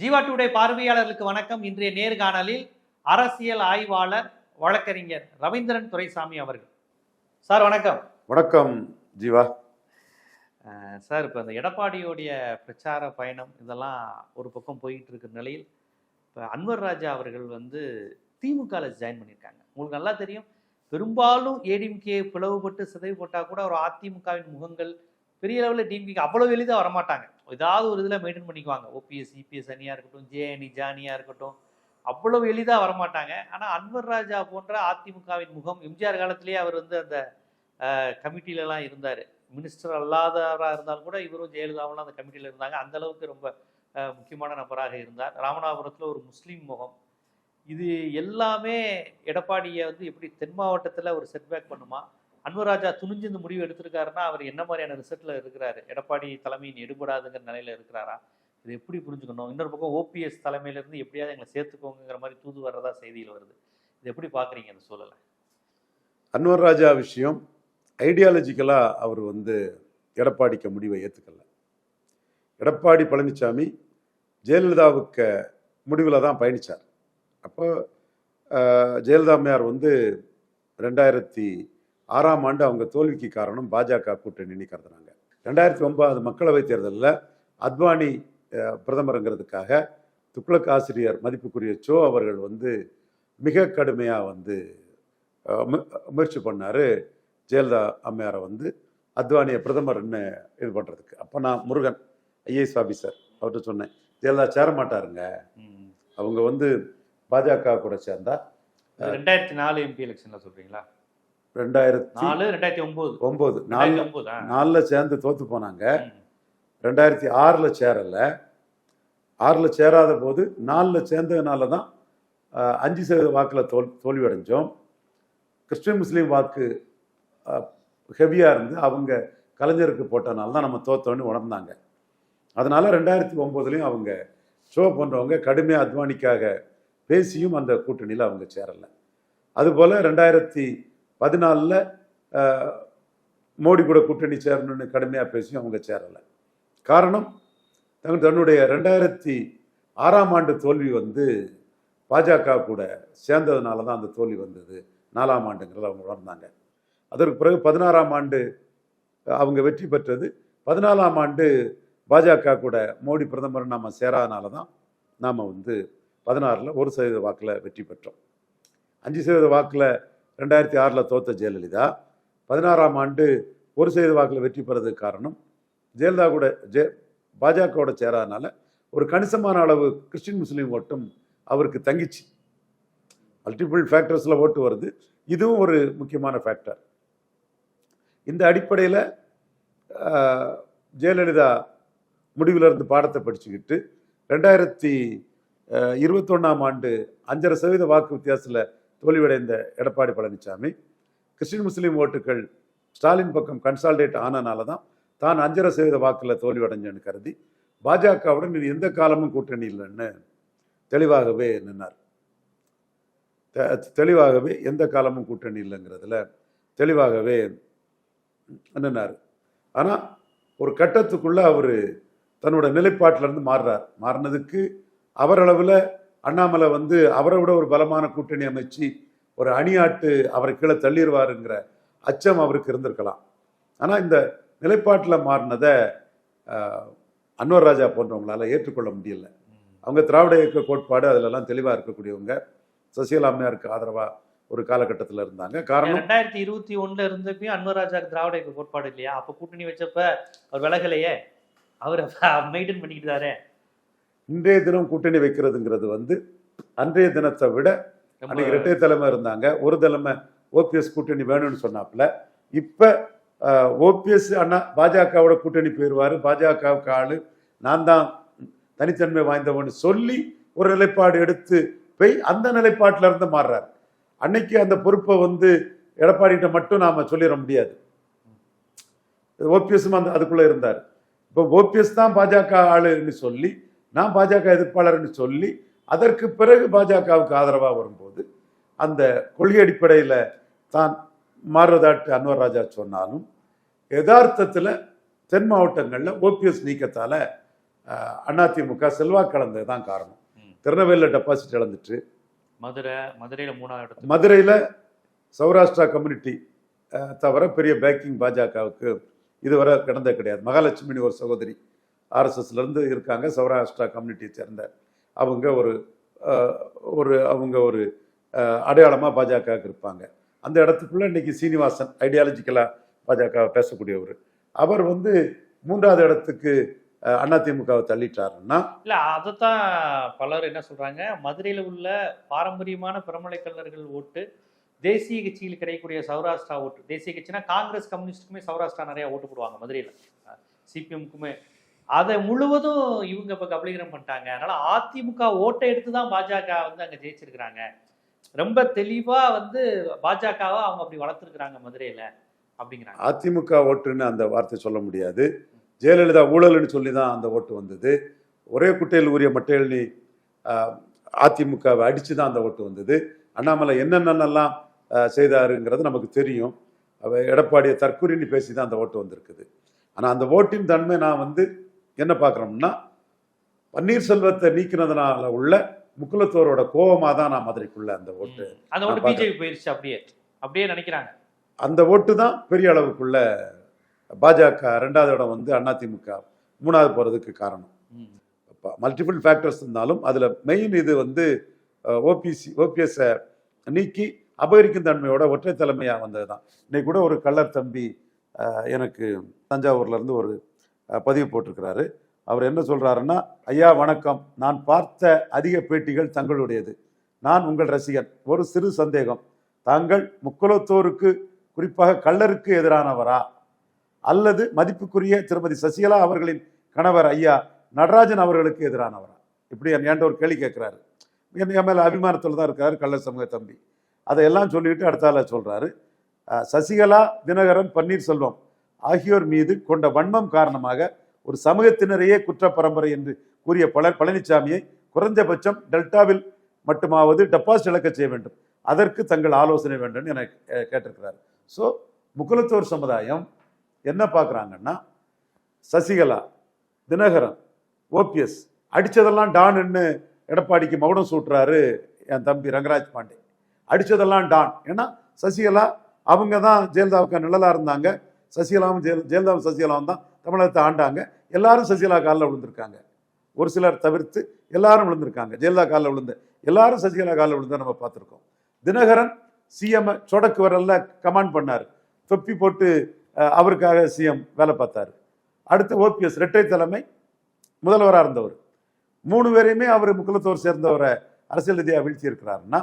Jeeva today பார்வையாளர்களுக்கு வணக்கம். இன்றைய நேர்காணலில் அரசியல் ஆய்வாளர் வழக்கறிஞர் ரவீந்திரன் துரைசாமி அவர்கள். சார் வணக்கம். வணக்கம் ஜீவா. சார் இப்போ இந்த எடப்பாடியோடைய பிரச்சார பயணம் இதெல்லாம் ஒரு பக்கம் போயிட்டு இருக்கிற நிலையில் இப்போ அன்வர் ராஜா அவர்கள் வந்து திமுகவில் ஜாயின் பண்ணியிருக்காங்க. உங்களுக்கு நல்லா தெரியும் பெரும்பாலும் ஏடிஎம்கே பிளவுபட்டு சிதைவு போட்டால் கூட ஒரு அதிமுகவின் முகங்கள் பெரிய லெவலில் டிஎம்கே அவ்வளோ எளிதாக வரமாட்டாங்க. ஏதாவது ஒரு இதில் மெயின்டைன் பண்ணிக்குவாங்க. ஓபிஎஸ் இபிஎஸ் அணியாக இருக்கட்டும் ஜேஎனி e ஜானியாக இருக்கட்டும். அவ்வளவு எளிதாக வரமாட்டாங்க. ஆனால் அன்வர் ராஜா போன்ற அதிமுகவின் முகம் எம்ஜிஆர் காலத்திலேயே அவர் வந்து அந்த கமிட்டிலலாம் இருந்தார். மினிஸ்டர் அல்லாதவராக இருந்தாலும் கூட இவரும் ஜெயலலிதாவெல்லாம் அந்த கமிட்டியில் இருந்தாங்க. அந்த அளவுக்கு ரொம்ப முக்கியமான நபராக இருந்தார். ராமநாதபுரத்தில் ஒரு முஸ்லீம் முகம். இது எல்லாமே எடப்பாடியை வந்து எப்படி தென் மாவட்டத்தில் ஒரு செட்பேக் பண்ணுமா? அன்வராஜா துணிஞ்சு இந்த முடிவு எடுத்திருக்காருன்னா அவர் என்ன மாதிரியான ரிசல்ட்ல இருக்கிறாரு? எடப்பாடி தலைமையின் எடுபடாதுங்கிற நிலையில இருக்கிறாரா? இது எப்படி புரிஞ்சுக்கணும்? இன்னொரு பக்கம் ஓபிஎஸ் தலைமையிலேருந்து எப்படியாவது எங்களை சேர்த்துக்கோங்கிற மாதிரி தூது வர்றதா செய்தியில் வருது. இது எப்படி பார்க்குறீங்க அந்த சூழலை அன்வர் ராஜா விஷயம் ஐடியாலஜிக்கலாக அவர் வந்து எடப்பாடிக்கு முடிவை ஏற்றுக்கல எடப்பாடி பழனிசாமி ஜெயலலிதாவுக்கு முடிவில் தான் பயணித்தார் அப்போ ஜெயலலிதா அம்மையார் வந்து ரெண்டாயிரத்தி ஆறாம் ஆண்டு அவங்க தோல்விக்கு காரணம் பாஜக கூட்டணி கருதுனாங்க ரெண்டாயிரத்தி ஒன்பது மக்களவைத் தேர்தலில் அத்வானி பிரதமருங்கிறதுக்காக துக்ளக் ஆசிரியர் மதிப்புக்குரிய சோ அவர்கள் வந்து மிக கடுமையாக வந்து முயற்சி பண்ணார் ஜெயலலிதா அம்மையாரை வந்து அத்வானியை பிரதமர்னு இது பண்ணுறதுக்கு அப்போ நான் முருகன் ஐஏஎஸ் ஆஃபீஸர் அவர்கிட்ட சொன்னேன் ஜெயலலிதா சேர மாட்டாருங்க. ம். அவங்க வந்து பாஜக கூட சேர்ந்தா ரெண்டாயிரத்தி நாலு எம்பி எலெக்ஷன்ல சொல்றீங்களா? ரெண்டாயிரத்தி நாலு ரெண்டாயிரத்தி ஒம்பது. ரெண்டாயிரத்தி நாலு. நாலில் சேர்ந்து தோத்து போனாங்க. ரெண்டாயிரத்தி ஆறில் சேரல. ஆறில் சேராத போது நாலில் சேர்ந்ததுனால தான் அஞ்சு சதவீத வாக்கில் தோல் தோல்வி அடைஞ்சோம் கிறிஸ்டின் முஸ்லீம் வாக்கு ஹெவியாக இருந்து அவங்க கலைஞருக்கு போட்டனால தான் நம்ம தோத்தோன்னு உணர்ந்தாங்க. அதனால ரெண்டாயிரத்தி ஒம்போதுலேயும் அவங்க ஷோ போன்றவங்க கடுமையாக அத்வானிக்காக பேசியும் அந்த கூட்டணியில் அவங்க சேரலை. அதுபோல் ரெண்டாயிரத்தி பதினாலில் மோடி கூட கூட்டணி சேரணும்னு கடுமையாக பேசி அவங்க சேரலை. காரணம் தன் தன்னுடைய ரெண்டாயிரத்தி ஆறாம் ஆண்டு தோல்வி வந்து பாஜக கூட சேர்ந்ததுனால தான் அந்த தோல்வி வந்தது. நாலாம் ஆண்டுங்கிறத அவங்க உணர்ந்தாங்க. அதற்கு பிறகு பதினாறாம் ஆண்டு அவங்க வெற்றி பெற்றது. பதினாலாம் ஆண்டு பாஜக கூட மோடி பிரதமர் நாம் சேராதனால தான் நாம் வந்து பதினாறில் ஒரு சதவீத வாக்கில் வெற்றி பெற்றோம். அஞ்சு சதவீத வாக்கில் ரெண்டாயிரத்தி ஆறில் தோத்த ஜெயலலிதா பதினாறாம் ஆண்டு ஒரு சதவீத வாக்கில் வெற்றி பெறதுக்கு காரணம் ஜெயலலிதா கூட ஜெ பாஜகவோட சேராதனால ஒரு கணிசமான அளவு கிறிஸ்டின் முஸ்லீம் ஓட்டும் அவருக்கு தங்கிச்சு. மல்டிபிள் ஃபேக்டர்ஸில் ஓட்டு வருது. இதுவும் ஒரு முக்கியமான ஃபேக்டர். இந்த அடிப்படையில் ஜெயலலிதா முடிவிலிருந்து பாடத்தை படிச்சுக்கிட்டு ரெண்டாயிரத்தி இருபத்தொன்னாம் ஆண்டு அஞ்சரை சதவீத வாக்கு வித்தியாசத்தில் தோல்வியடைந்த எடப்பாடி பழனிசாமி கிறிஸ்டின் முஸ்லீம் ஓட்டுகள் ஸ்டாலின் பக்கம் கன்சால்டேட் ஆனனால தான் தான் அஞ்சரை சதவீத வாக்கில் தோல்வியடைஞ்சேன்னு கருதி பாஜகவுடன் நீ எந்த காலமும் கூட்டணி இல்லைன்னு தெளிவாகவே நின்னார் தெ- தெளிவாகவே எந்த காலமும் கூட்டணி இல்லைங்கிறதுல தெளிவாகவே நின்னார் ஆனால் ஒரு கட்டத்துக்குள்ளே அவர் தன்னோட நிலைப்பாட்டிலேருந்து மாறுறார். மாறினதுக்கு அவரளவில் அண்ணாமலை வந்து அவரை விட ஒரு பலமான கூட்டணி அமைச்சு ஒரு அணியாட்டு அவரை கீழே தள்ளிடுவாருங்கிற அச்சம் அவருக்கு இருந்திருக்கலாம். ஆனால் இந்த நிலைப்பாட்டில் மாறினதை அன்வர் ராஜா போன்றவங்களால ஏற்றுக்கொள்ள முடியல. அவங்க திராவிட இயக்க கோட்பாடு அதிலெல்லாம் தெளிவாக இருக்கக்கூடியவங்க. சசிகலா அம்மையாருக்கு ஆதரவாக ஒரு காலகட்டத்தில் இருந்தாங்க. காரணம்? ரெண்டாயிரத்தி இருபத்தி ஒண்ணுல இருந்தப்பயும் அன்வராஜாக்கு திராவிட இயக்க கோட்பாடு இல்லையா? அப்போ கூட்டணி வச்சப்ப அவர் விலகலையே. அவர் மெயின்டைன் பண்ணிக்கிட்டு தாரே இன்றைய தினம் கூட்டணி வைக்கிறதுங்கிறது வந்து அன்றைய தினத்தை விட அன்னைக்கு இரட்டை தலைமை இருந்தாங்க. ஒரு தலைமை ஓபிஎஸ் கூட்டணி வேணும்னு சொன்னாப்புல. இப்ப ஓபிஎஸ் அண்ணா பாஜகவோட கூட்டணி போயிடுவாரு பாஜகவுக்கு ஆளு நான் தான் தனித்தன்மை வாய்ந்தவன்னு சொல்லி ஒரு நிலைப்பாடு எடுத்து போய் அந்த நிலைப்பாட்டில இருந்து மாறுறாரு. அன்னைக்கு அந்த பொறுப்பை வந்து எடப்பாடிகிட்ட மட்டும் நாம சொல்லிட முடியாது. ஓபிஎஸும் அந்த அதுக்குள்ள இருந்தார். இப்போ ஓபிஎஸ் தான் பாஜக ஆளுன்னு சொல்லி நான் பாஜக எதிர்ப்பாளர்னு சொல்லி அதற்கு பிறகு பாஜகவுக்கு ஆதரவாக வரும்போது அந்த கொள்கை அடிப்படையில் தான் மாறுவதாட்டு அன்வர் ராஜா சொன்னாலும் யதார்த்தத்தில் தென் மாவட்டங்களில் ஓபிஎஸ் நீக்கத்தால் அதிமுக செல்வாக்கு இழந்தது தான் காரணம். திருநெல்வேலியில் டெபாசிட் இழந்துட்டு மதுரை மதுரையில மூணாவது மதுரையில் சௌராஷ்டிரா கம்யூனிட்டி தவிர பெரிய பேக்கிங் பாஜகவுக்கு இதுவரை கிடந்தது கிடையாது. மகாலட்சுமின்னு ஒரு சகோதரி ஆர்எஸ்எஸ்லேருந்து இருக்காங்க சௌராஷ்டிரா கம்யூனிட்டியை சேர்ந்த அவங்க ஒரு ஒரு அவங்க ஒரு அடையாளமாக பாஜகவுக்கு இருப்பாங்க. அந்த இடத்துக்குள்ளே இன்றைக்கி சீனிவாசன் ஐடியாலஜிக்கலாக பாஜக பேசக்கூடியவர். அவர் வந்து மூன்றாவது இடத்துக்கு அதிமுகவை தள்ளிட்டாருன்னா இல்ல அதைத்தான் பலர் என்ன சொல்றாங்க மதுரையில் உள்ள பாரம்பரியமான பிரமலை கல்லர்கள் ஓட்டு தேசிய கட்சியில் கிடைக்கக்கூடிய சௌராஷ்டிரா ஓட்டு தேசிய கட்சினா காங்கிரஸ் கம்யூனிஸ்டுக்குமே சௌராஷ்டிரா நிறைய ஓட்டு போடுவாங்க மதுரையில். சிபிஎம்க்குமே அதை முழுவதும் இவங்க இப்போ கபலீகரம் பண்ணிட்டாங்க. அதனால அதிமுக ஓட்டை எடுத்து தான் பாஜக வந்து அங்கே ஜெயிச்சிருக்கிறாங்க. ரொம்ப தெளிவா வந்து பாஜகவை அவங்க அப்படி வளர்த்துருக்குறாங்க மதுரையில அப்படிங்கிறாங்க. அதிமுக ஓட்டுன்னு அந்த வார்த்தை சொல்ல முடியாது. ஜெயலலிதா ஊழல்னு சொல்லி தான் அந்த ஓட்டு வந்தது. ஒரே குட்டையில் உரிய மட்டையெழுநி அதிமுகவை அடித்து தான் அந்த ஓட்டு வந்தது. அண்ணாமலை என்னென்னலாம் செய்தாருங்கிறது நமக்கு தெரியும். அவ எடப்பாடியை தற்கொலைன்னு பேசி தான் அந்த ஓட்டு வந்திருக்குது. ஆனால் அந்த ஓட்டின் தன்மை நான் வந்து என்ன பார்க்குறோம்னா பன்னீர்செல்வத்தை நீக்கினதுனால உள்ள முக்குலத்தோரோட கோபமாக தான் நான் மதுரைக்குள்ள அந்த ஓட்டு. அந்த ஓட்டு. பிஜேபி போயிருச்சு அப்படியே அப்படியே நினைக்கிறாங்க அந்த ஓட்டு தான் பெரிய அளவுக்குள்ள பாஜக ரெண்டாவது இடம் வந்து அதிமுக மூணாவது போகிறதுக்கு காரணம். மல்டிபிள் ஃபேக்டர்ஸ் இருந்தாலும் அதில் மெயின் இது வந்து ஓபிசி ஓபிஎஸ்ஸை நீக்கி அபகரிக்கும் தன்மையோட ஒற்றை தலைமையாக வந்தது தான் இன்னைக்கு கூட ஒரு கள்ளர் தம்பி எனக்கு தஞ்சாவூர்ல இருந்து ஒரு பதிவு போட்டிருக்கிறாரு. அவர் என்ன சொல்கிறாருன்னா ஐயா வணக்கம். நான் பார்த்த அதிக பேட்டிகள் தங்களுடையது. நான் உங்கள் ரசிகன். ஒரு சிறு சந்தேகம். தாங்கள் முக்குலத்தோருக்கு குறிப்பாக கள்ளருக்கு எதிரானவரா? அல்லது மதிப்புக்குரிய திருமதி சசிகலா அவர்களின் கணவர் ஐயா நடராஜன் அவர்களுக்கு எதிரானவரா? இப்படி என் ஒரு கேள்வி கேட்குறாரு. என் மேலே அபிமானத்தில் தான் இருக்கிறார் கள்ளர் சமூக தம்பி. அதையெல்லாம் சொல்லிட்டு அடுத்தால சொல்கிறாரு சசிகலா தினகரன் பன்னீர்செல்வம். ஆகியோர் மீது கொண்ட வன்மம் காரணமாக ஒரு சமூகத்தினரையே குற்ற பரம்பரை என்று கூறிய பலர் பழனிசாமியை குறைந்தபட்சம் டெல்டாவில் மட்டுமாவது டெபாசிட் இழக்க செய்ய வேண்டும். அதற்கு தங்கள் ஆலோசனை வேண்டும் என கேட்டிருக்கிறார். ஸோ முக்குலத்தோர் சமுதாயம் என்ன பார்க்குறாங்கன்னா சசிகலா தினகரன் ஓபிஎஸ் அடித்ததெல்லாம் டான்னு எடப்பாடிக்கு மௌனம் சூட்டுறாரு என் தம்பி ரங்கராஜ் பாண்டே. அடித்ததெல்லாம் டான். ஏன்னா சசிகலா அவங்க தான் ஜெயலலிதாவுக்கு நிழலாக இருந்தாங்க. சசிகலாவும் ஜெயல ஜெயலலிதாவும் சசிகலாவும் தான் தமிழகத்தை ஆண்டாங்க. எல்லாரும் சசிகலா காலில் விழுந்திருக்காங்க. ஒரு சிலர் தவிர்த்து எல்லாரும் விழுந்திருக்காங்க. ஜெயலலிதா காலில் விழுந்த எல்லாரும் சசிகலா காலில் விழுந்தா நம்ம பார்த்துருக்கோம். தினகரன் சிஎம் சொடக்கு வரல கமாண்ட் பண்ணார். தொப்பி போட்டு அவருக்காக சிஎம் வேலை பார்த்தாரு. அடுத்து ஓபிஎஸ் இரட்டை தலைமை முதல்வராக இருந்தவர். மூணு பேரையுமே அவர் முக்குலத்தோர் சேர்ந்தவரை அரசியல் ரீதியாக வீழ்த்தி இருக்கிறாருன்னா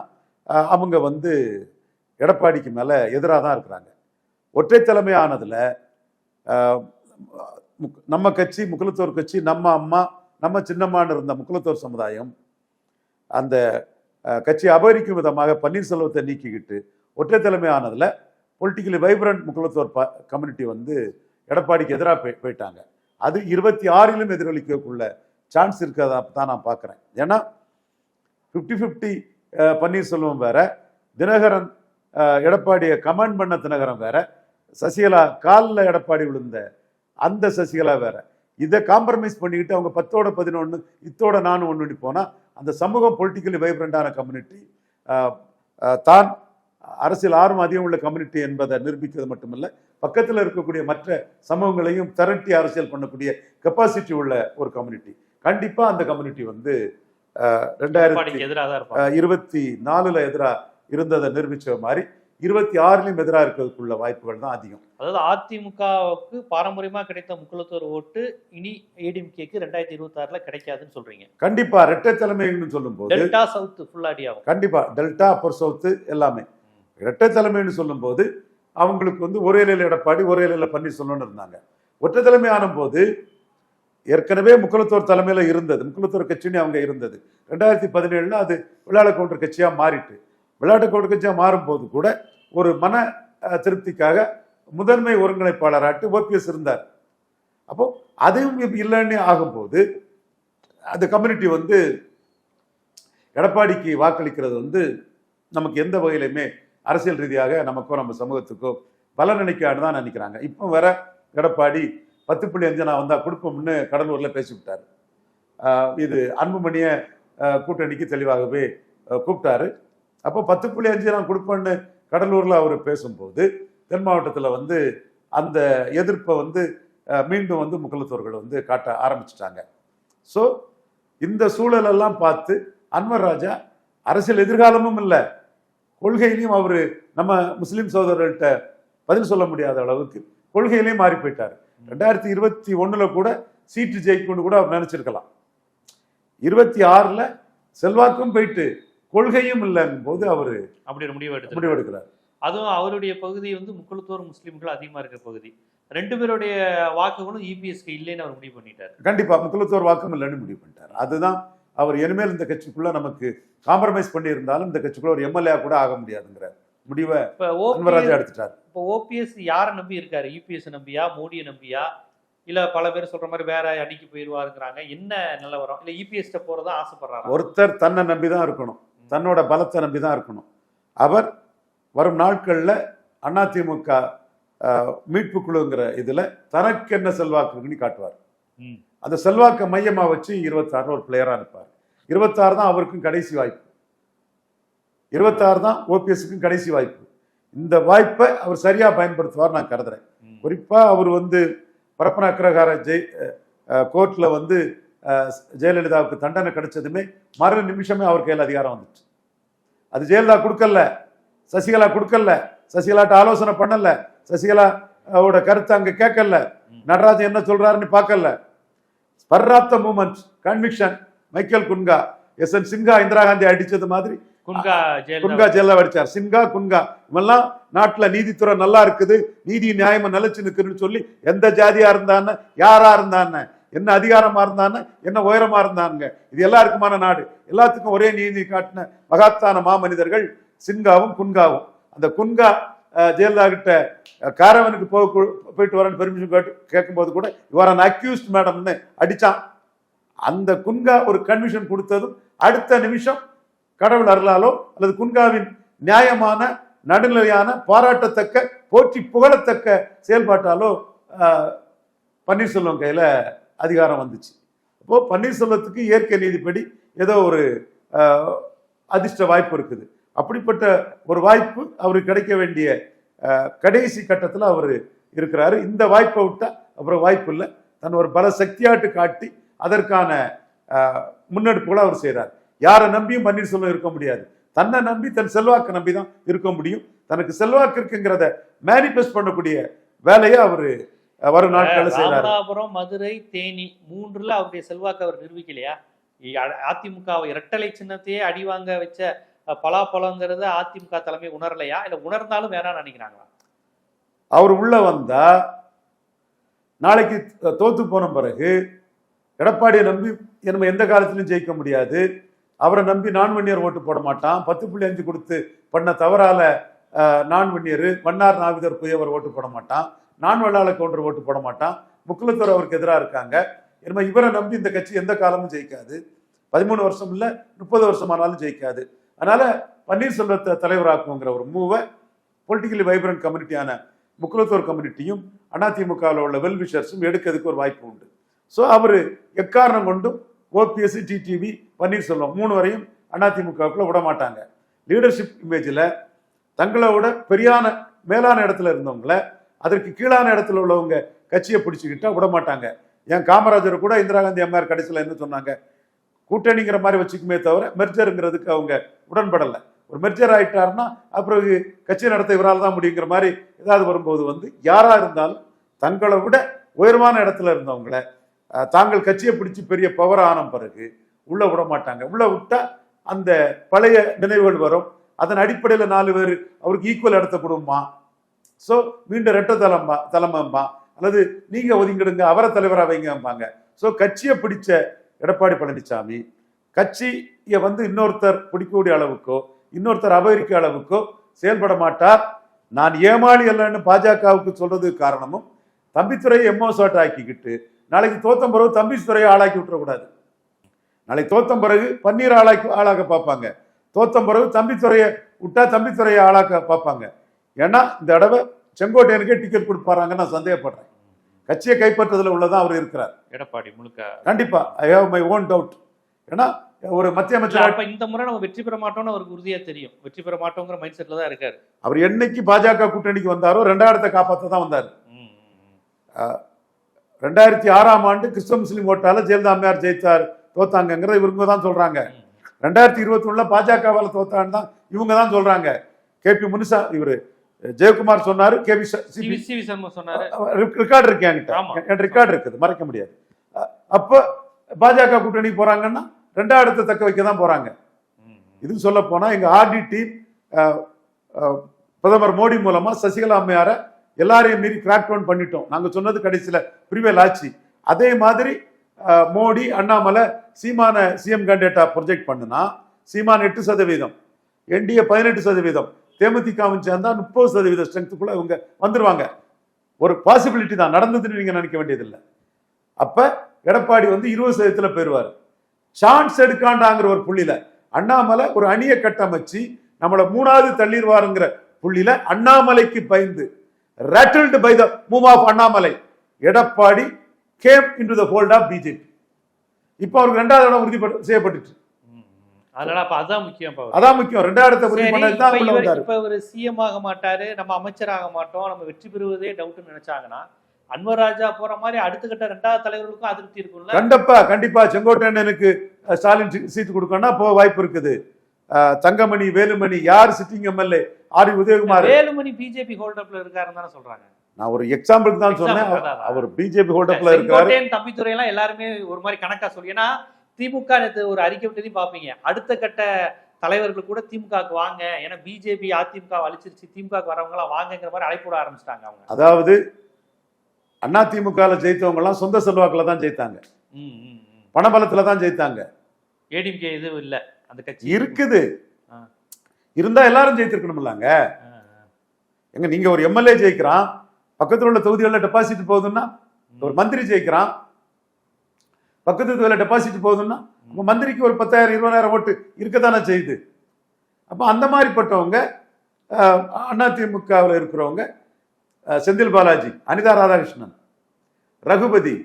அவங்க வந்து எடப்பாடிக்கு மேலே எதிராக தான் இருக்கிறாங்க. ஒற்றை தலைமை நம்ம கட்சி முக்குலத்தோர் கட்சி நம்ம அம்மா நம்ம சின்னம்மான்னு இருந்த முக்குலத்தோர் சமுதாயம் அந்த கட்சி கட்சியை அபகரிக்கும் விதமாக பன்னீர்செல்வத்தை நீக்கிக்கிட்டு ஒற்றை தலைமை ஆனதில் பொலிட்டிக்கலி வைப்ரண்ட் முக்குலத்தோர் ப கம்யூனிட்டி வந்து எடப்பாடிக்கு எதிராக போய் போயிட்டாங்க. அது இருபத்தி ஆறிலும் எதிரொலிக்கக்குள்ள சான்ஸ் இருக்கிறதா தான் நான் பார்க்குறேன். ஏன்னா ஃபிஃப்டி ஃபிஃப்டி பன்னீர்செல்வம் வேற தினகரன் எடப்பாடியை கமெண்ட் பண்ண தினகரன் வேற சசிகலா காலில் எடப்பாடி விழுந்த அந்த சசிகலா வேற. இதை காம்ப்ரமைஸ் பண்ணிக்கிட்டு அவங்க பத்தோட பதினொன்று இத்தோட நானும் ஒன்று போனால் அந்த சமூகம் பொலிட்டிக்கலி வைப்ரண்டான கம்யூனிட்டி தான் அரசியல் ஆர்வம் அதிகம் உள்ள கம்யூனிட்டி என்பதை நிரூபிக்கிறது மட்டுமல்ல பக்கத்தில் இருக்கக்கூடிய மற்ற சமூகங்களையும் திரட்டி அரசியல் பண்ணக்கூடிய கெப்பாசிட்டி உள்ள ஒரு கம்யூனிட்டி கண்டிப்பாக அந்த கம்யூனிட்டி வந்து ரெண்டாயிரத்தி இருபத்தி நாலுல எதிராக இருந்ததை நிரூபிச்ச மாதிரி இருபத்தி ஆறுலையும் எதிராக இருக்கிறதுக்குள்ள வாய்ப்புகள் தான் அதிகம். அதாவது அதிமுகவுக்கு பாரம்பரியமா கிடைத்த முக்குலத்தோர் ஓட்டு இனி ஏடிஎம்கேக்கு ரெண்டாயிரத்தி இருபத்தி ஆறுல கிடைக்காதுன்னு சொல்றீங்க. கண்டிப்பா இரட்டை தலைமைன்னு சொல்லும்போது டெல்டா சவுத் ஃபுல் அடியாகும் கண்டிப்பா டெல்டா அப்பர் சவுத்து எல்லாமே. இரட்டை தலைமைன்னு சொல்லும்போது அவங்களுக்கு வந்து ஒரே இலையில எடப்பாடி ஒரே இலையில பன்னீர்செல்வம்னு இருந்தாங்க. ஒற்றை தலைமை ஆனும்போது ஏற்கனவே முக்குலத்தோர் தலைமையில இருந்தது முக்குலத்தோர் கட்சின்னு அவங்க இருந்தது. ரெண்டாயிரத்தி பதினேழுல அது விளையாட கவுண்டர் கட்சியா மாறிட்டு விளையாட்டு கவுண்டர் மாறும் மாறும்போது கூட ஒரு மன திருப்திக்காக முதன்மை ஒருங்கிணைப்பாளராட்டு ஓபிஎஸ் இருந்தார். அப்போ அதையும் இல்லைன்னு ஆகும்போது அந்த கம்யூனிட்டி வந்து எடப்பாடிக்கு வாக்களிக்கிறது வந்து நமக்கு எந்த வகையிலுமே அரசியல் ரீதியாக நமக்கோ நம்ம சமூகத்துக்கோ பலன் நினைக்கான்னு தான் நினைக்கிறாங்க. இப்போ வர எடப்பாடி பத்து புள்ளி அஞ்சு நான் வந்தால் கொடுப்போம்னு கடலூரில் பேசிவிட்டார். இது அன்புமணியை கூட்டணிக்கு தெளிவாகவே கூப்பிட்டாரு. அப்போ பத்து புள்ளி அஞ்சு நான் கொடுப்பேன்னு கடலூரில் அவர் பேசும்போது தென் மாவட்டத்தில் வந்து அந்த எதிர்ப்பை வந்து மீண்டும் வந்து முகலத்தோர்கள் வந்து காட்ட ஆரம்பிச்சிட்டாங்க. ஸோ இந்த சூழலெல்லாம் பார்த்து அன்வர் ராஜா அரசியல் எதிர்காலமும் இல்லை. கொள்கையிலையும் அவர் நம்ம முஸ்லீம் சகோதரர்கள்ட்ட பதில் சொல்ல முடியாத அளவுக்கு கொள்கையிலையும் மாறி போயிட்டார். ரெண்டாயிரத்தி இருபத்தி ஒன்றில் கூட சீட்டு ஜெயிக்கணும்னு கூட அவர் நினச்சிருக்கலாம். இருபத்தி ஆறில் செல்வாக்கும் போயிட்டு கொள்கையும் இல்லைங்கும் போது அவர் அப்படி ஒரு முடிவு எடுத்து முடிவெடுக்கிறார் அதுவும் அவருடைய பகுதி வந்து முக்குளத்தூர் முஸ்லீம்கள் அதிகமா இருக்கிற பகுதி. ரெண்டு பேருடைய வாக்குகளும் இபிஎஸ்க்கு இல்லைன்னு அவர் முடிவு பண்ணிட்டார். கண்டிப்பா முக்குலத்தோர் வாக்கம் இல்லைன்னு முடிவு பண்ணிட்டார். அதுதான் அவர் இனிமேல் இந்த கட்சிக்குள்ள நமக்கு காம்ப்ரமைஸ் பண்ணியிருந்தாலும் இந்த கட்சிக்குள்ள ஒரு எம்எல்ஏ கூட ஆக முடியாதுங்கிற முடிவை அன்வராஜா எடுத்துட்டார். இப்போ ஓபிஎஸ் யாரை நம்பி இருக்காரு? யூபிஎஸ் நம்பியா? மோடியை நம்பியா? இல்ல பல பேர் சொல்ற மாதிரி வேற அடிக்கு போயிருவாருங்கிறாங்க. என்ன நிலவரம் இல்ல இபிஎஸ் போறதா ஆசைப்படுறாரா? ஒருத்தர் தன்னை நம்பி தான் இருக்கணும். தன்னோட பலத்தை நம்பி தான் இருக்கணும். அவர் வரும் நாட்களில் அதிமுக மீட்பு குழுங்கிற இதுல தனக்கு என்ன செல்வாக்கு இருக்குன்னு காட்டுவார். அந்த செல்வாக்கை மையமா வச்சு இருபத்தாறு ஒரு பிளேயரா இருப்பார். இருபத்தாறு தான் அவருக்கும் கடைசி வாய்ப்பு. இருபத்தாறு தான் ஓபிஎஸ்க்கும் கடைசி வாய்ப்பு. இந்த வாய்ப்பை அவர் சரியா பயன்படுத்துவார் நான் கருதுறேன். ம். குறிப்பா அவர் வந்து பரப்பன அக்ரஹார ஜெய் கோர்ட்ல வந்து ஜெயலலிதாவுக்கு தண்டனை கிடைச்சதுமே மறு நிமிஷமே அவர் கையில் அதிகாரம் வந்துச்சு. அது ஜெயலலிதா கொடுக்கல சசிகலா கொடுக்கல சசிகலாட்ட ஆலோசனை பண்ணல சசிகலா அவரோட கருத்தை அங்க கேட்கல. நடராஜன் என்ன சொல்றாருன்னு பார்க்கல. ஸ்பர்ராப்த moment conviction Michael Cunha S N Sinha Indira Gandhi அடிச்சது மாதிரி. குன்கா குன்கா ஜெயலலிதா அடிச்சார். சின்கா குன்கா இவெல்லாம் நாட்டுல நீதித்துறை நல்லா இருக்குது நீதி நியாயமா நிலைச்சு நிக்குதுன்னு சொல்லி எந்த ஜாதியா இருந்தான்னு யாரா இருந்தான்னு என்ன அதிகாரமா இருந்தான்னு என்ன உயரமா இருந்தாங்க இது எல்லாருக்குமான நாடு. எல்லாத்துக்கும் ஒரே நீதி காட்டின மகாத்தான மாமனிதர்கள் சின்காவும் குன்காவும். அந்த குன்கா ஜெயலலிதா கிட்ட காரவனுக்கு போக போயிட்டு வரேன்னு பெர்மிஷன் கேட்டு கேட்கும்போது கூட இவர் an அக்யூஸ்ட் மேடம்னு அடிச்சான். அந்த குன்கா ஒரு கன்விஷன் கொடுத்ததும் அடுத்த நிமிஷம் கடவுள் அருளாலோ அல்லது குன்காவின் நியாயமான நடுநிலையான பாராட்டத்தக்க போற்றி புகழத்தக்க செயல்பாட்டாலோ பன்னீர்செல்வம் கையில அதிகாரம் வந்துச்சு. அப்போது பன்னீர்செல்வத்துக்கு இயற்கை நீதிப்படி ஏதோ ஒரு அதிர்ஷ்ட வாய்ப்பு இருக்குது. அப்படிப்பட்ட ஒரு வாய்ப்பு அவருக்கு கிடைக்க வேண்டிய கடைசி கட்டத்தில் அவர் இருக்கிறாரு. இந்த வாய்ப்பை விட்டால் அப்புறம் வாய்ப்பு இல்லை. தன் ஒரு பல சக்தியாட்டு காட்டி அதற்கான முன்னெடுப்புகளை அவர் செய்கிறார் யாரை நம்பியும் பன்னீர்செல்வம் இருக்க முடியாது. தன்னை நம்பி தன் செல்வாக்கை நம்பி தான் இருக்க முடியும். தனக்கு செல்வாக்கு இருக்குங்கிறத மேனிஃபெஸ்ட் பண்ணக்கூடிய வேலையை அவர் வரும் செய்கிறார் ராமநாதபுரம் மதுரை தேனி மூன்றுல அவருடைய செல்வாக்கு அவர் நிரூபிக்கலையா? அதிமுக இரட்டலை சின்னத்தையே அடி வாங்க வச்ச பலாப்பழங்கிறத அதிமுக தலைமை உணரலையா? இல்ல உணர்ந்தாலும் வேணாம்னு நினைக்கிறாங்களா? அவர் உள்ள வந்தா நாளைக்கு தோத்து போன பிறகு எடப்பாடியை நம்பி நம்ம எந்த காலத்திலும் ஜெயிக்க முடியாது. அவரை நம்பி நான்வன்னியர் ஓட்டு போட மாட்டான். பத்து புள்ளி அஞ்சு கொடுத்து பண்ண தவறால அஹ், நான்வன்னியர் மன்னார் நாவிதர் புயவர் ஓட்டு போட மாட்டான். நான் வள்ளாள கவுண்டர் ஓட்டு போட மாட்டான். முக்குலத்தூர் அவருக்கு எதிராக இருக்காங்க. நம்ம இவரை நம்பி இந்த கட்சி எந்த காலமும் ஜெயிக்காது. பதிமூணு வருஷம் இல்லை முப்பது வருஷம் ஆனாலும் ஜெயிக்காது. அதனால பன்னீர்செல்வத்தை தலைவராக்குங்கிற ஒரு மூவை பொலிட்டிக்கலி வைப்ரண்ட் கம்யூனிட்டியான முக்குலத்தோர் கம்யூனிட்டியும் அதிமுகவில் உள்ள வெல்விஷர்ஸும் எடுக்கிறதுக்கு ஒரு வாய்ப்பு உண்டு. ஸோ அவர் எக்காரணம் கொண்டும் ஓபிஎஸ் டிடிவி பன்னீர்செல்வம் மூணு வரையும் அதிமுகவுக்குள்ள விட மாட்டாங்க. லீடர்ஷிப் இமேஜில் தங்களோட பெரியான மேலான இடத்துல இருந்தவங்கள அதற்கு கீழான இடத்துல உள்ளவங்க கட்சியை பிடிச்சிக்கிட்டா விட மாட்டாங்க ஏன் காமராஜர் கூட இந்திரா காந்தி அம்மையார் கடைசியில் என்ன சொன்னாங்க? கூட்டணிங்கிற மாதிரி வச்சுக்குமே தவிர மெர்ஜருங்கிறதுக்கு அவங்க உடன்படலை. ஒரு மெர்ஜர் ஆயிட்டாருன்னா அப்புறம் கட்சி நடத்த இவரால் தான் முடியுங்கிற மாதிரி ஏதாவது வரும்போது வந்து யாராக இருந்தாலும் தங்களை விட உயர்வான இடத்துல இருந்தவங்கள தாங்கள் கட்சியை பிடிச்சி பெரிய பவர் ஆன பிறகு உள்ளே விட மாட்டாங்க உள்ளே விட்டால் அந்த பழைய நினைவுகள் வரும். அதன் அடிப்படையில் நாலு பேர் அவருக்கு ஈக்குவல் இடத்த கொடுமா? ஸோ மீண்டும் ரெட்ட தலைம்பா தலைமைம்பா அல்லது நீங்கள் ஒதுங்கிடுங்க அவரை தலைவராக வைங்கம்பாங்க. ஸோ கட்சியை பிடிச்ச எடப்பாடி பழனிசாமி கட்சியை வந்து இன்னொருத்தர் பிடிக்கக்கூடிய அளவுக்கோ இன்னொருத்தர் அபகரிக்க அளவுக்கோ செயல்பட மாட்டார். நான் ஏமாளி அல்லன்னு பாஜகவுக்கு சொல்றதுக்கு காரணமும் தம்பித்துறையை எம்மோசாட் ஆக்கிக்கிட்டு நாளைக்கு தோத்தம் பிறகு தம்பித்துறையை ஆளாக்கி விட்டுறக்கூடாது. நாளைக்கு தோத்தம் பிறகு பன்னீர் ஆளாக்கி ஆளாக்க பார்ப்பாங்க. தோத்தம் பிறகு தம்பித்துறையை விட்டா தம்பித்துறையை ஆளாக்க பார்ப்பாங்க. ஏன்னா இந்த தடவை செங்கோட்டையனுக்கே டிக்கெட் கொடுப்பாராங்க நான் சந்தேகப்படுறேன். கட்சியை கைப்பற்றுறதுல உள்ளதான் அவர் இருக்கிறார். எடப்பாடி முழுக்க. கண்டிப்பா. I have my own doubt ஏன்னா ஒரு மத்திய அமைச்சர் அப்ப இந்த முறை நம்ம வெற்றி பெற மாட்டோம்னு அவருக்கு உறுதியா தெரியும். வெற்றி பெற மாட்டோங்கிற மைண்ட் செட்ல தான் இருக்காரு. அவர் என்னைக்கு பாஜக கூட்டணிக்கு வந்தாரோ ரெண்டாயிரத்தை காப்பாற்ற தான் வந்தார். ரெண்டாயிரத்தி ஆறாம் ஆண்டு கிறிஸ்தவ முஸ்லீம் ஓட்டால ஜெயலலிதா அம்மையார் ஜெயித்தார் தோத்தாங்கிறத இவங்க தான் சொல்றாங்க. ரெண்டாயிரத்தி இருபத்தி ஒண்ணுல பாஜகவால தோத்தான்னு தான் இவங்க தான் சொல்றாங்க. கே பி முனுசா இவரு. ஜெயக்குமார் சொன்னாரு கே பி சிவி சண்முகம் சொன்னாரு. ரெக்கார்டு இருக்கு என்கிட்ட? ரெக்கார்டு இருக்குது மறைக்க முடியாது. அப்ப பாஜக கூட்டணி போறாங்கன்னா ரெண்டாயிரத்தை தக்க வைக்க தான் போறாங்க. ம், ம். இது சொல்ல போனா எங்க ஆர்டி டீம் பிரதமர் மோடி மூலமா சசிகலா அம்மையார எல்லாரையும் மீறி கிராக் டவுன் பண்ணிட்டோம். நாங்க சொன்னது கடைசியில பிரிவேல் ஆச்சு. அதே மாதிரி மோடி அண்ணாமலை சீமான சிஎம் கேண்டிடேட்டா ப்ரொஜெக்ட் பண்ணுனா சீமான் எட்டு சதவீதம் என்டிஏ பதினெட்டு சதவீதம். தேமுதிகவும் சேர்ந்தா முப்பது சதவீத ஸ்ட்ரென்த்துக்குள்ள இவங்க வந்துருவாங்க. ஒரு பாசிபிலிட்டி தான். நடந்ததுன்னு நீங்க நினைக்க வேண்டியதில்லை. அப்ப எடப்பாடி வந்து இருபது சதவீதத்துல போயிடுவார் சான்ஸ் எடுக்காண்டாங்கிற ஒரு புள்ளியில அண்ணாமலை ஒரு அணியை கட்டமைச்சு நம்மளை மூணாவது தள்ளிடுவாருங்கிற புள்ளியில அண்ணாமலைக்கு பயந்து rattled by the move of Annamalai. Edappadi came into the fold of BJP இப்போ அவருக்கு ரெண்டாவது இடம் உறுதி செய்யப்பட்டுச்சு. அதனால அப்ப அதான் முக்கியம். அதான் முக்கியம். ரெண்டாயிரத்தை சரி, பண்ணது இப்ப தான் இப்ப இவர் சிஎம் ஆக மாட்டாரு நம்ம அமைச்சராக மாட்டோம் நம்ம வெற்றி பெறுவதே டவுட்னு நினைச்சாங்கன்னா அன்வர் ராஜா போற மாதிரி அடுத்த கட்ட ரெண்டாவது தலைவர்களுக்கும் அதிருப்தி இருக்கும்ல? கண்டிப்பா கண்டிப்பா. செங்கோட்டையனுக்கு ஸ்டாலின் சீட்டு கொடுக்கணும்னா போக வாய்ப்பு இருக்குது. தங்கமணி வேலுமணி யார் sitting MLA R Udhayakumar. Velumani BJP ஹோல்டப்ல இருக்காருன்னு தானே சொல்றாங்க. நான் ஒரு எக்ஸாம்பிளுக்கு தான் சொன்னேன். அவர் பிஜேபி ஹோல்டப்ல இருக்காரு. தம்பித்துறை எல்லாம் எல்லாருமே ஒரு மாதிரி கணக்கா சொல்லி ஏன்னா திமுக நேத்து ஒரு அறிக்கை விட்டதையும் பாப்பீங்க அடுத்த கட்ட தலைவர்கள் கூட திமுகவுக்கு வாங்க. ஏன்னா பிஜேபி அதிமுக அழிச்சிருச்சு. திமுகவுக்கு வரவங்க எல்லாம் வாங்கங்கிற மாதிரி அழைப்பு விட ஆரம்பிச்சிட்டாங்க அவங்க. அதாவது அண்ணா திமுகல ஜெயித்தவங்க எல்லாம் சொந்த செல்வாக்குல தான் ஜெயித்தாங்க. பணபலத்துல தான் ஜெயித்தாங்க. ஏடிஎம்கே இது இல்ல. அந்த கட்சி. இருக்குது. இருந்தா எல்லாரும் ஜெயித்திருக்கணும்லாங்க. எங்க நீங்க ஒரு எம்எல்ஏ ஜெயிக்கிறான். பக்கத்துல உள்ள தொகுதிகளில் டெபாசிட் போகுதுன்னா ஒரு மந்திரி ஜெயிக்கிறான். பக்கத்து தொகுதியில் டெபாசிட் போகுதுன்னா அப்ப மந்திரிக்கு ஒரு பத்தாயிரம் இருபதாயிரம் ஓட்டு இருக்கத்தானே செய்யுது அப்ப அந்த மாதிரிப்பட்டவங்க அண்ணா திமுகவில் இருக்கிறவங்க Senthil Balaji Anitha Radhakrishnan Raghupathi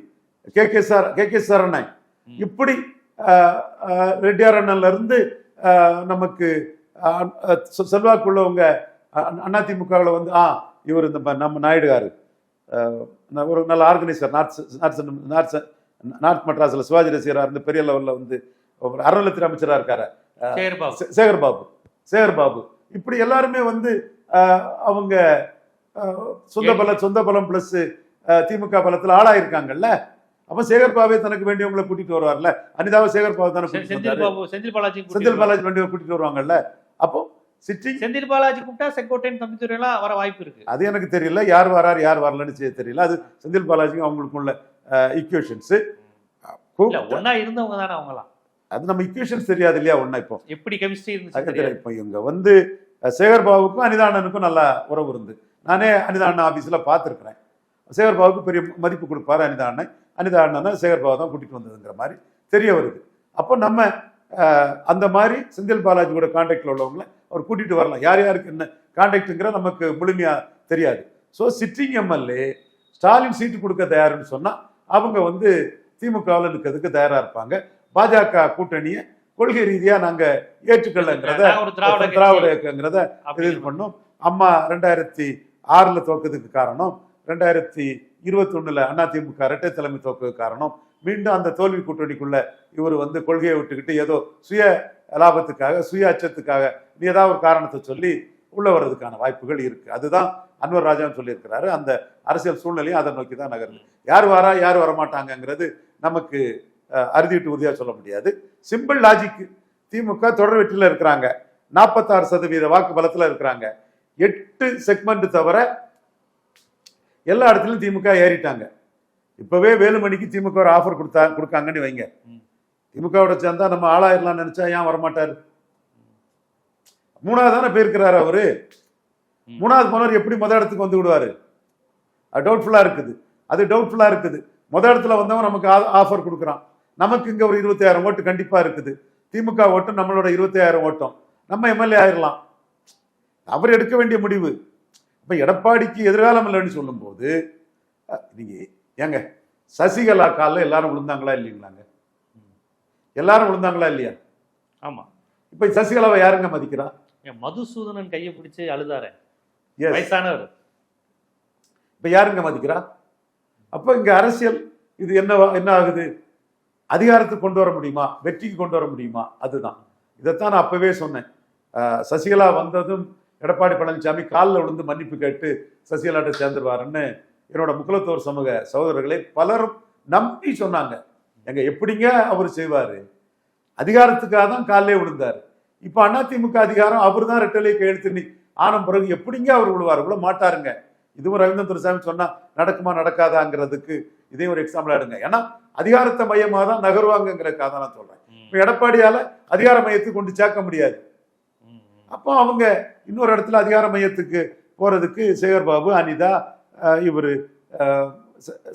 K K sir K K சரணை. இப்படி ரெட்டியார் அண்ணன்ல இருந்து நமக்கு அஹ், அஹ், செ- செல்வாக்குள்ளவங்க அண்ணா திமுகவில் வந்து ஆ இவர் இந்த நம்ம நாயுடுகாரு ஒரு நல்ல organiser north north north north மெட்ராஸில் சிவாஜி ரசிகராக இருந்து பெரிய லெவலில் வந்து ஒரு அறநிலையத்துறை அமைச்சராக இருக்காரு. சேகர் பாபு. சேகர் பாபு. இப்படி எல்லாருமே வந்து அவங்க சொந்த பலம் சொந்த பலம் பிளஸ் திமுக பலத்தில் ஆளாயிருக்காங்கல்ல? அப்ப சேகர் பாபே தனக்கு வேண்டியவங்களை கூட்டிட்டு வருவார்ல? அனிதாவை சேகர் பாபு தானே செந்தில் வந்தாரு. பாபு செந்தில் பாலாஜி செந்தில் பாலாஜி வேண்டியவங்க கூட்டிட்டு வருவாங்கல்ல? அப்போ சிட்டிங் செந்தில் பாலாஜி கூப்பிட்டா செங்கோட்டையன் தம்பித்துறை எல்லாம் வர வாய்ப்பு இருக்கு. அது எனக்கு தெரியல. யார் வரார் யார் வரலன்னு தெரியல. அது செந்தில் பாலாஜிக்கும் அவங்களுக்குள்ள ஈக்குவேஷன்ஸ் இல்ல ஒன்னா இருந்தவங்க தானே அவங்கலாம் அது நம்ம ஈக்குவேஷன்ஸ் தெரியாது இல்லையா ஒன்னா இப்போ? எப்படி கெமிஸ்ட்ரி இருந்துச்சு. இப்போ இவங்க வந்து சேகர் பாபுக்கும் அனிதானனுக்கும் நல்ல உறவு இருந்து. நானே அனிதா அண்ணன் ஆஃபீஸில் பார்த்துருக்குறேன். சேகர் பாபுக்கு பெரிய மதிப்பு கொடுப்பாரு அனிதா அண்ணன் அனிதா அண்ணனை சேகர் பாபு தான் கூட்டிட்டு வந்ததுங்கிற மாதிரி தெரிய வருது. அப்போ நம்ம அந்த மாதிரி செந்தில் பாலாஜி கூட கான்டாக்டில் உள்ளவங்கள அவர் கூட்டிட்டு வரலாம். யார் யாருக்கு என்ன கான்டாக்டுங்கிற நமக்கு முழுமையா தெரியாது. So sitting MLA Stalin seat கொடுக்க தயாருன்னு சொன்னா அவங்க வந்து திமுகவில் நிற்கிறதுக்கு தயாரா இருப்பாங்க. பாஜக கூட்டணியை கொள்கை ரீதியா நாங்க ஏற்றுக்கொள்ளங்கிறத நாங்க ஒரு திராவிட இயக்கங்கிறத இது பண்ணோம். அம்மா ரெண்டாயிரத்தி ஆறுல தோக்கதுக்கு காரணம் ரெண்டாயிரத்தி இருபத்தி ஒண்ணுல அதிமுக இரட்டை தலைமை தோக்கதுக்கு காரணம். மீண்டும் அந்த தோல்வி கூட்டணிக்குள்ள இவர் வந்து கொள்கையை விட்டுக்கிட்டு ஏதோ சுய லாபத்துக்காக சுய அச்சத்துக்காக நீ ஏதாவது ஒரு காரணத்தை சொல்லி உள்ள வர்றதுக்கான வாய்ப்புகள் இருக்கு. அதுதான் அன்வர் ராஜாவும் சொல்லியிருக்கிறாரு. அந்த அரசியல் சூழ்நிலையும் அதை நோக்கி தான் நகருது. யார் வரா யார் வரமாட்டாங்கங்கிறது நமக்கு அஹ், அறுதிட்டு உறுதியா சொல்ல முடியாது. சிம்பிள் லாஜிக் திமுக தொடர் வெற்றில இருக்கிறாங்க. நாற்பத்தாறு சதவீத வாக்கு பலத்துல இருக்கிறாங்க. எட்டு செக்மெண்ட் தவிர எல்லா இடத்துலயும் திமுக ஏறிட்டாங்க. இப்பவே வேலுமணிக்கு திமுக ஒரு ஆஃபர் கொடுத்தா கொடுக்காங்கன்னு வைங்க. திமுகவோட சேர்ந்தா நம்ம ஆளாயிரலாம் நினைச்சா ஏன் வரமாட்டாரு? மூணாவது தானே போயிருக்கிறாரு அவரு. மூணாவது போனவர் எப்படி முத இடத்துக்கு வந்து விடுவாரு? அது டவுட்ஃபுல்லா இருக்குது. அது டவுட்ஃபுல்லா இருக்குது. முத இடத்துல வந்தவன் நமக்கு ஆஃபர் கொடுக்குறான். நமக்கு இங்க ஒரு இருபத்தாயிரம் ஓட்டு கண்டிப்பா இருக்குது. திமுக ஓட்டும் நம்மளோட இருபத்தாயிரம் ஓட்டம். நம்ம எம்எல்ஏ ஆயிரலாம். அவர் எடுக்க வேண்டிய முடிவு. இப்ப எடப்பாடிக்கு எதிர்காலம் இல்லைன்னு சொல்லும்போது நீங்க ஏங்க சசிகலா காலில் எல்லாரும் விழுந்தாங்களா இல்லைங்களாங்க? எல்லாரும் விழுந்தாங்களா இல்லையா? ஆமா. இப்ப சசிகலாவை யாருங்க மதிக்கிறா? ஏன் மதுசூதனன் கையை பிடிச்சு அழுதாரே. வயசானவர். இப்ப யாருங்க மதிக்கிறா? அப்ப இங்க அரசியல் இது என்ன என்ன ஆகுது? அதிகாரத்துக்கு கொண்டு வர முடியுமா? வெற்றிக்கு கொண்டு வர முடியுமா? அதுதான். இதைத்தான் நான் அப்பவே சொன்னேன். சசிகலா வந்ததும் எடப்பாடி பழனிசாமி காலில் விழுந்து மன்னிப்பு கேட்டு சசிகலாட்ட சேர்ந்துருவாருன்னு என்னோட முக்குலத்தோர் சமூக சகோதரர்களை பலரும் நம்பி சொன்னாங்க. எங்க எப்படிங்க அவர் செய்வாரு? அதிகாரத்துக்காக தான் காலிலே விழுந்தார். இப்ப அதிமுக அதிகாரம் அவர் தான் ரெட்டலை கையெழுத்து ஆன பிறகு எப்படிங்க அவர் விழுவார்? விழ மாட்டாருங்க. இதுவும் ரவீந்திரன் துரைசாமி சொன்னா நடக்குமா நடக்காதாங்கிறதுக்கு இதே ஒரு எக்ஸாம்பிளா எடுங்க. ஏன்னா அதிகாரத்தை மையமாக தான் நகருவாங்கங்கிறதுக்காக தான் நான் சொல்றேன். இப்ப எடப்பாடியால அதிகார மையத்துக்கு கொண்டு சேர்க்க முடியாது. அப்போ அவங்க இன்னொரு இடத்துல அதிகார மையத்துக்கு போறதுக்கு சேகர் பாபு அனிதா இவரு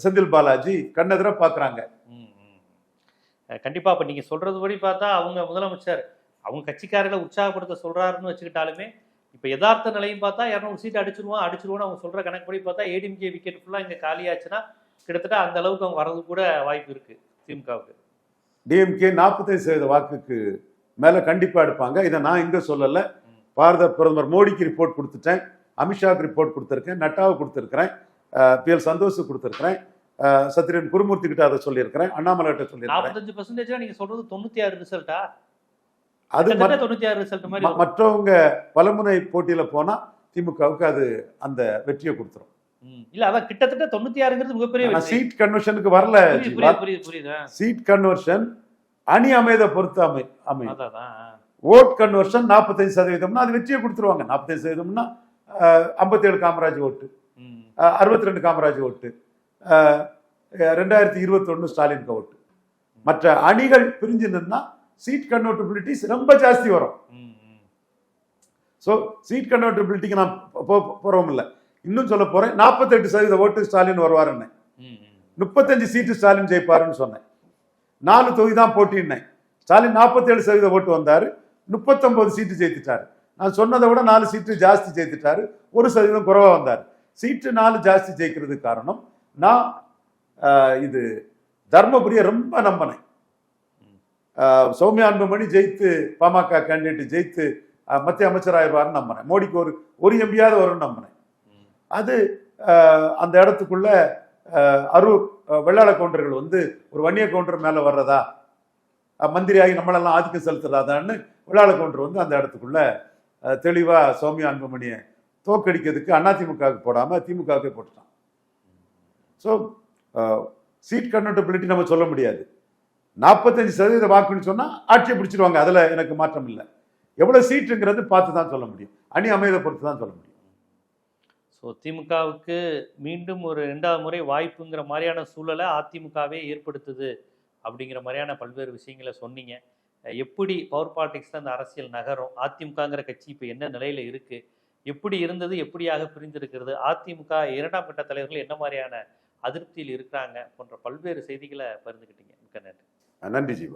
செந்தில் பாலாஜி கண்ணெதிர பாக்குறாங்க. கண்டிப்பா அப்ப நீங்க சொல்றது படி பார்த்தா அவங்க முதலமைச்சர் அவங்க கட்சிக்காரர்களை உற்சாகப்படுத்த சொல்றாருன்னு வச்சுக்கிட்டாலுமே இப்ப யதார்த்த நிலையும் பார்த்தா இரநூறு சீட் அடிச்சிருவோம் அடிச்சிருவோம்னு அவங்க சொல்ற கணக்குப்படி பார்த்தா ஏடிஎம்கே விக்கெட் ஃபுல்லா இங்க காலியாச்சுன்னா கிட்டத்தட்ட அந்த அளவுக்கு அவங்க வர்றது கூட வாய்ப்பு இருக்கு திமுகவுக்கு. டிஎம்கே நாற்பத்தைந்து சதவீத வாக்குக்கு மேல கண்டிப்பா எடுப்பாங்க. இதை நான் இங்க சொல்லல. பாரத பிரதமர் மோடிக்கு ரிப்போர்ட் கொடுத்துட்டேன். அமித்ஷாவுக்கு ரிப்போர்ட் கொடுத்துருக்கேன். நட்டாவுக்கு கொடுத்துருக்கிறேன். பி எல் சந்தோஷுக்கு கொடுத்துருக்கிறேன். சத்ரியன் குருமூர்த்தி கிட்ட அதை சொல்லியிருக்கிறேன். அண்ணாமலை கிட்ட சொல்லியிருக்கிறேன். நாற்பத்தஞ்சு பர்சன்டேஜ் நீங்க சொல்றது தொண்ணூத்தி ஆறு ரிசல்ட்டா அது தொண்ணூத்தி ஆறு ரிசல்ட் மாதிரி ம- மற்றவங்க பலமுனை போட்டியில போனா திமுகவுக்கு அது அந்த வெற்றியை கொடுத்துரும். இல்ல அதான் கிட்டத்தட்ட தொண்ணூத்தி ஆறுங்கிறது மிகப்பெரிய. சீட் கன்வர்ஷனுக்கு வரல. சீட் கன்வர்ஷன் அணி அமைத பொறுத்து அமை ஆ. ஓட் கன்வர்ஷன் நாற்பத்தஞ்சு சதவீதம்னா அது வெற்றியை கொடுத்துருவாங்க நாற்பத்தஞ்சு சதவீதம்னா ஐம்பத்தேழு காமராஜ் ஓட்டு. அறுபத்தி ரெண்டு காமராஜ் ஓட்டு ரெண்டாயிரத்தி இருபத்தொன்னு ஸ்டாலினுக்கு ஓட்டு மற்ற அணிகள் பிரிஞ்சு நின்னா சீட் கன்வெர்டபிலிட்டிஸ் ரொம்ப ஜாஸ்தி வரும். ஸோ சீட் கன்வெர்டபிலிட்டிக்கு நான் போறோம் இல்லை இன்னும் சொல்ல போறேன். நாற்பத்தெட்டு சதவீத ஓட்டு ஸ்டாலின் வருவாருன்னு முப்பத்தஞ்சு சீட்டு ஸ்டாலின் ஜெயிப்பாருன்னு சொன்னேன். நாலு தொகுதி தான் போட்டின்னேன். ஸ்டாலின் நாற்பத்தேழு சதவீத ஓட்டு வந்தாரு. முப்பத்தொன்பது சீட்டு ஜெயித்துட்டாரு. நான் சொன்னதை விட நாலு சீட்டு ஜாஸ்தி ஜெயித்துட்டாரு. ஒரு சதவீதம் குறைவா வந்தார். சீட்டு நாலு ஜாஸ்தி ஜெயிக்கிறதுக்கு காரணம் நான் இது தர்மபுரியை ரொம்ப நம்பினேன். சௌமியா அன்புமணி ஜெயித்து பாமக கேண்டிடேட் ஜெயித்து மத்திய அமைச்சராயிருவார்னு நம்பினேன் மோடிக்கு ஒரு ஒரு எம்பியாவது வரும்னு நம்பினேன் அது அந்த இடத்துக்குள்ள அரு அரூர் வெள்ளாள கவுண்டர்கள் வந்து ஒரு வன்னிய கவுண்டர் மேலே வர்றதா? மந்திரியாகி நம்மளெல்லாம் ஆதிக்கம் செலுத்துறாதான்னு வெள்ளாள கவுண்டர் வந்து அந்த இடத்துக்குள்ள தெளிவாக தெளிவா சௌமியா அன்புமணியை தோக்கடிக்கிறதுக்கு அதிமுகவுக்கு போடாமல் திமுகவுக்கே போட்டுட்டான். ஸோ சீட் கன்வெர்டபிலிட்டி நம்ம சொல்ல முடியாது. நாற்பத்தஞ்சு சதவீத வாக்குன்னு சொன்னால் ஆட்சியை பிடிச்சிருவாங்க. அதில் எனக்கு மாற்றம் இல்லை. எவ்வளோ சீட்டுங்கிறது பார்த்து தான் சொல்ல முடியும். அணி அமைதை பொறுத்து தான் சொல்ல முடியும். ஸோ திமுகவுக்கு மீண்டும் ஒரு ரெண்டாவது முறை வாய்ப்புங்கிற மாதிரியான சூழலை அதிமுகவே ஏற்படுத்துது அப்படிங்கிற மாதிரியான பல்வேறு விஷயங்களை சொன்னீங்க. எப்படி பவர் பாலிடிக்ஸில் அந்த அரசியல் நகரும்? அதிமுகங்கிற கட்சி இப்போ என்ன நிலையில் இருக்குது எப்படி இருந்தது? எப்படியாக பிரிந்திருக்கிறது? அதிமுக இரண்டாம் கட்ட தலைவர்கள் என்ன மாதிரியான அதிருப்தியில் இருக்கிறாங்க? போன்ற பல்வேறு செய்திகளை பகிர்ந்துக்கிட்டீங்க மிக்க நன்றி. a nan da ji